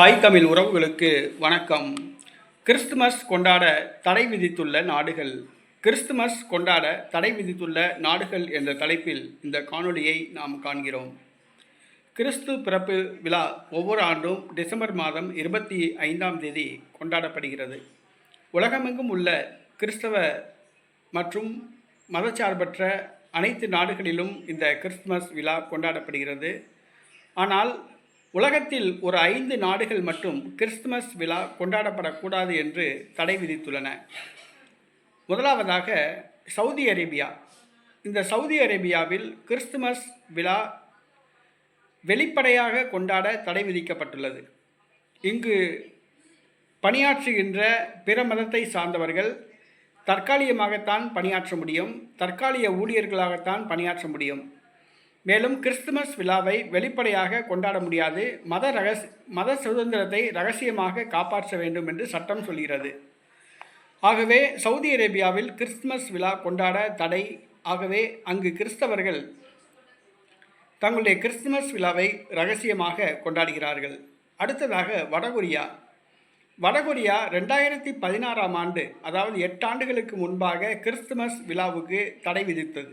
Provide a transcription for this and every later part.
தாய் தமிழ் உறவுகளுக்கு வணக்கம். கிறிஸ்துமஸ் கொண்டாட தடை விதித்துள்ள நாடுகள். கிறிஸ்துமஸ் கொண்டாட தடை விதித்துள்ள நாடுகள் என்ற தலைப்பில் இந்த காணொளியை நாம் காண்கிறோம். கிறிஸ்து பிறப்பு விழா ஒவ்வொரு ஆண்டும் டிசம்பர் மாதம் இருபத்தி ஐந்தாம் தேதி கொண்டாடப்படுகிறது. உலகமெங்கும் உள்ள கிறிஸ்தவ மற்றும் மதச்சார்பற்ற அனைத்து நாடுகளிலும் இந்த கிறிஸ்துமஸ் விழா கொண்டாடப்படுகிறது. ஆனால் உலகத்தில் ஒரு ஐந்து நாடுகள் மட்டும் கிறிஸ்துமஸ் விழா கொண்டாடப்படக்கூடாது என்று தடை விதித்துள்ளன. முதலாவதாக சவுதி அரேபியா. இந்த சவுதி அரேபியாவில் கிறிஸ்துமஸ் விழா வெளிப்படையாக கொண்டாட தடை விதிக்கப்பட்டுள்ளது. இங்கு பணியாற்றுகின்ற பிற மதத்தை சார்ந்தவர்கள் தற்காலிகமாகத்தான் பணியாற்ற முடியும் தற்காலிக ஊழியர்களாகத்தான் பணியாற்ற முடியும். மேலும் கிறிஸ்துமஸ் விழாவை வெளிப்படையாக கொண்டாட முடியாது. மத ரகஸ் மத சுதந்திரத்தை ரகசியமாக காப்பாற்ற வேண்டும் என்று சட்டம் சொல்கிறது. ஆகவே சவுதி அரேபியாவில் கிறிஸ்துமஸ் விழா கொண்டாட தடை. ஆகவே அங்கு கிறிஸ்தவர்கள் தங்களுடைய கிறிஸ்துமஸ் விழாவை ரகசியமாக கொண்டாடுகிறார்கள். அடுத்ததாக வடகொரியா. வடகொரியா ரெண்டாயிரத்தி பதினாறாம் ஆண்டு அதாவது எட்டு ஆண்டுகளுக்கு முன்பாக கிறிஸ்துமஸ் விழாவுக்கு தடை விதித்தது.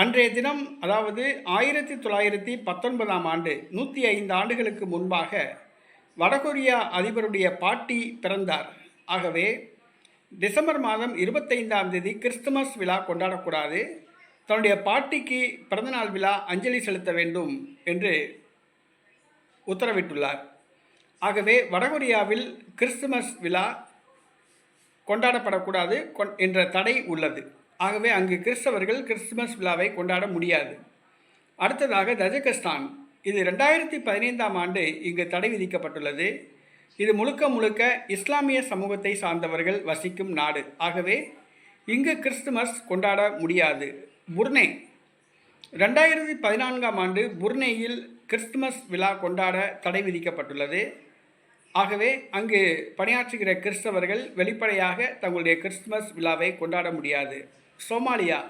அன்றைய தினம் அதாவது ஆயிரத்தி தொள்ளாயிரத்தி பத்தொன்பதாம் ஆண்டு நூற்றி ஐந்து ஆண்டுகளுக்கு முன்பாக வடகொரியா அதிபருடைய பாட்டி பிறந்தார். ஆகவே டிசம்பர் மாதம் இருபத்தைந்தாம் தேதி கிறிஸ்துமஸ் விழா கொண்டாடக்கூடாது. தன்னுடைய பாட்டிக்கு பிறந்தநாள் விழா அஞ்சலி செலுத்த வேண்டும் என்று உத்தரவிட்டுள்ளார். ஆகவே வடகொரியாவில் கிறிஸ்துமஸ் விழா கொண்டாடப்படக்கூடாது என்ற தடை உள்ளது. ஆகவே அங்கு கிறிஸ்தவர்கள் கிறிஸ்துமஸ் விழாவை கொண்டாட முடியாது. அடுத்ததாக தஜகஸ்தான். இது ரெண்டாயிரத்தி பதினைந்தாம் ஆண்டு இங்கு தடை விதிக்கப்பட்டுள்ளது. இது முழுக்க முழுக்க இஸ்லாமிய சமூகத்தை சார்ந்தவர்கள் வசிக்கும் நாடு. ஆகவே இங்கு கிறிஸ்துமஸ் கொண்டாட முடியாது. புர்னே. ரெண்டாயிரத்தி பதினான்காம் ஆண்டு புர்னேயில் கிறிஸ்துமஸ் விழா கொண்டாட தடை விதிக்கப்பட்டுள்ளது. ஆகவே அங்கு பணியாற்றுகிற கிறிஸ்தவர்கள் வெளிப்படையாக தங்களுடைய கிறிஸ்துமஸ் விழாவை கொண்டாட முடியாது. சோமாலியா.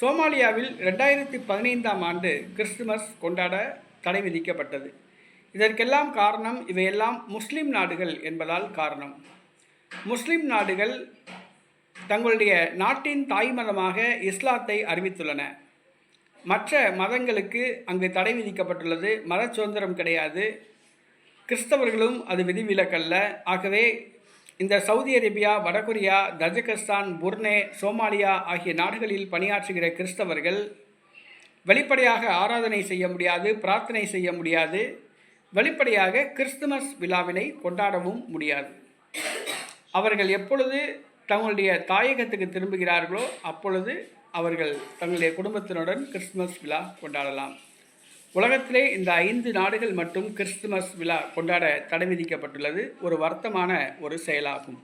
சோமாலியாவில் ரெண்டாயிரத்தி பதினைந்தாம் ஆண்டு கிறிஸ்துமஸ் கொண்டாட தடை விதிக்கப்பட்டது. இதற்கெல்லாம் காரணம் இவையெல்லாம் முஸ்லீம் நாடுகள் என்பதால் காரணம். முஸ்லீம் நாடுகள் தங்களுடைய நாட்டின் தாய் மதமாக இஸ்லாத்தை அறிவித்துள்ளன. மற்ற மதங்களுக்கு அங்கு தடை விதிக்கப்பட்டுள்ளது. மத சுதந்திரம் கிடையாது. கிறிஸ்தவர்களும் அது விதிவிலக்கல்ல. ஆகவே இந்த சவுதி அரேபியா வடகொரியா தஜகஸ்தான் புர்னே சோமாலியா ஆகிய நாடுகளில் பணியாற்றுகிற கிறிஸ்தவர்கள் வெளிப்படையாக ஆராதனை செய்ய முடியாது பிரார்த்தனை செய்ய முடியாது. வெளிப்படையாக கிறிஸ்துமஸ் விழாவினை கொண்டாடவும் முடியாது. அவர்கள் எப்பொழுது தங்களுடைய தாயகத்துக்கு திரும்புகிறார்களோ அப்பொழுது அவர்கள் தங்களுடைய குடும்பத்தினுடன் கிறிஸ்துமஸ் விழா கொண்டாடலாம். உலகத்திலே இந்த ஐந்து நாடுகள் மட்டும் கிறிஸ்துமஸ் விழா கொண்டாட தடை விதிக்கப்பட்டுள்ளது. ஒரு வருத்தமான ஒரு செயலாகும்.